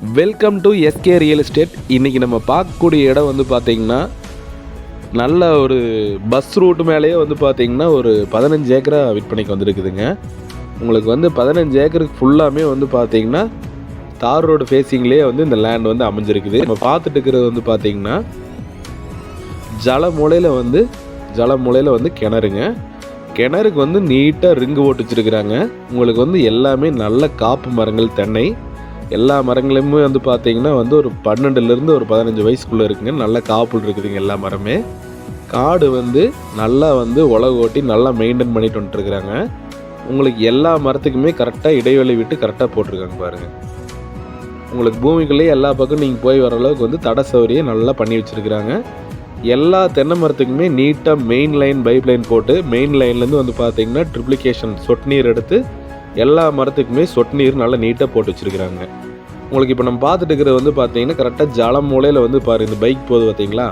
Welcome to SK real estate இன்றைக்கி நம்ம பார்க்கக்கூடிய இடம் வந்து பார்த்திங்கன்னா நல்ல ஒரு பஸ் ரூட் மேலேயே வந்து பார்த்திங்கன்னா ஒரு பதினஞ்சு ஏக்கரா விற்பனைக்கு வந்திருக்குதுங்க. உங்களுக்கு வந்து பதினஞ்சு ஏக்கருக்கு ஃபுல்லாமே வந்து பார்த்திங்கன்னா தார் ரோடு ஃபேஸிங்லேயே வந்து இந்த லேண்ட் வந்து அமைஞ்சிருக்குது. நம்ம பார்த்துட்டு இருக்கிறது வந்து பார்த்திங்கன்னா ஜல மூலையில் வந்து ஜல மூலையில் வந்து கிணறுங்க. கிணறுக்கு வந்து நீட்டாக ரிங்கு ஓட்டு வச்சுருக்குறாங்க. உங்களுக்கு வந்து எல்லாமே நல்ல காப்பு மரங்கள் தென்னை எல்லா மரங்களுமே வந்து பார்த்தீங்கன்னா வந்து ஒரு பன்னெண்டுலேருந்து ஒரு பதினஞ்சு வயசுக்குள்ளே இருக்குங்க. நல்ல காப்புள் இருக்குதுங்க எல்லா மரமே. காடு வந்து நல்லா வந்து உலக ஓட்டி நல்லா மெயின்டைன் பண்ணிட்டு வந்துட்டுருக்குறாங்க. உங்களுக்கு எல்லா மரத்துக்குமே கரெக்டாக இடைவெளி விட்டு கரெக்டாக போட்டிருக்காங்க பாருங்கள் உங்களுக்கு பூமிக்குள்ளேயே எல்லா பக்கம் நீங்கள் போய் வர அளவுக்கு வந்து தட சௌகரியம் நல்லா பண்ணி வச்சுருக்குறாங்க. எல்லா தென்னை மரத்துக்குமே நீட்டாக மெயின் லைன் பைப் லைன் போட்டு மெயின் லைன்லேருந்து வந்து பார்த்தீங்கன்னா ட்ரிப்ளிகேஷன் சொட்டு நீர் எடுத்து எல்லா மரத்துக்குமே சொட்டு நீர் நல்லா நீட்டாக போட்டு வச்சுருக்குறாங்க. உங்களுக்கு இப்போ நம்ம பார்த்துட்டு இருக்கிறது வந்து பார்த்தீங்கன்னா கரெக்டாக ஜல மூலையில் வந்து பாரு இந்த பைக் போகுது பார்த்தீங்களா?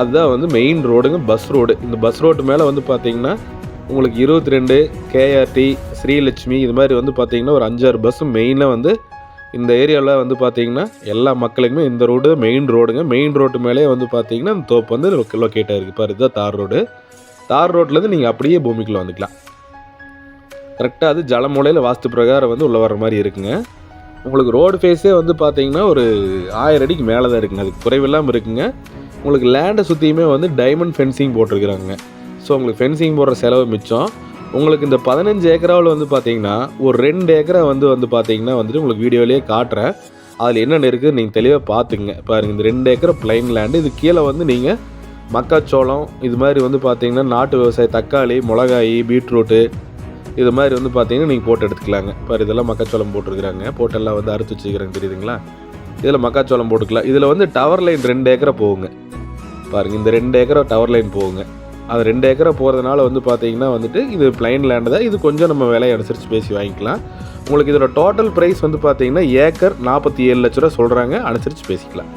அதுதான் வந்து மெயின் ரோடுங்க பஸ் ரோடு இந்த பஸ் ரோட்டு மேலே வந்து பார்த்தீங்கன்னா உங்களுக்கு இருபத்தி ரெண்டு கேஆர்டி ஸ்ரீலட்சுமி இது மாதிரி வந்து பார்த்தீங்கன்னா ஒரு அஞ்சாறு பஸ்ஸும் மெயினாக வந்து இந்த ஏரியாவில் வந்து பார்த்தீங்கன்னா எல்லா மக்களுக்குமே இந்த ரோடு மெயின் ரோடுங்க மெயின் ரோட்டு மேலே வந்து பார்த்தீங்கன்னா இந்த தோப்பு வந்து லொக்கேட் ஆகிருக்கு பாரு இதுதான் தார் ரோடு தார் ரோட்லேருந்து நீங்கள் அப்படியே பூமிக்குள்ளே வந்துக்கலாம். கரெக்டாக அது ஜலமுலையில் வாஸ்து பிரகாரம் வந்து உள்ளே வர மாதிரி இருக்குங்க. உங்களுக்கு ரோடு ஃபேஸே வந்து பார்த்தீங்கன்னா ஒரு ஆயிரம் அடிக்கு மேலே தான் இருக்குங்க. அதுக்கு குறைவில்லாமல் இருக்குங்க. உங்களுக்கு லேண்டை சுற்றியுமே வந்து டைமண்ட் ஃபென்சிங் போட்டிருக்கிறாங்க. ஸோ உங்களுக்கு ஃபென்சிங் போடுற செலவு மிச்சம். உங்களுக்கு இந்த பதினஞ்சு ஏக்கராவில் வந்து பார்த்தீங்கன்னா ஒரு ரெண்டு ஏக்கரா வந்து வந்து பார்த்தீங்கன்னா வந்துட்டு உங்களுக்கு வீடியோலேயே காட்டுறேன். அதில் என்னென்ன இருக்குது நீங்கள் தெளிவாக பார்த்துங்க பாருங்கள் இந்த ரெண்டு ஏக்கர் பிளைன் லேண்டு இது கீழே வந்து நீங்கள் மக்காச்சோளம் இது மாதிரி வந்து பார்த்தீங்கன்னா நாட்டு விவசாயம் தக்காளி மிளகாய் பீட்ரூட்டு இது மாதிரி வந்து பார்த்தீங்கன்னா நீங்கள் போட்டு எடுத்துக்கலாங்க. பாரு இதெல்லாம் மக்காச்சோளம் போட்டிருக்கிறாங்க. போட்டெல்லாம் வந்து அறுத்து வச்சுக்கிறாங்க தெரியுதுங்களா? இதில் மக்காச்சோளம் போட்டுக்கலாம். இதில் வந்து டவர் லைன் ரெண்டு ஏக்கரை போகுங்க. பாருங்கள் இந்த ரெண்டு ஏக்கரை டவர் லைன் போகுங்க. அது ரெண்டு ஏக்கரை போகிறதுனால வந்து பார்த்தீங்கன்னா வந்துட்டு இது பிளைன் லேண்டு தான். இது கொஞ்சம் நம்ம விலையை அனுசரித்து பேசி வாங்கிக்கலாம். உங்களுக்கு இதோட டோட்டல் ப்ரைஸ் வந்து பார்த்தீங்கன்னா ஏக்கர் நாற்பத்தி ஏழு லட்ச ரூபா சொல்கிறாங்க அனுசரித்து பேசிக்கலாம்.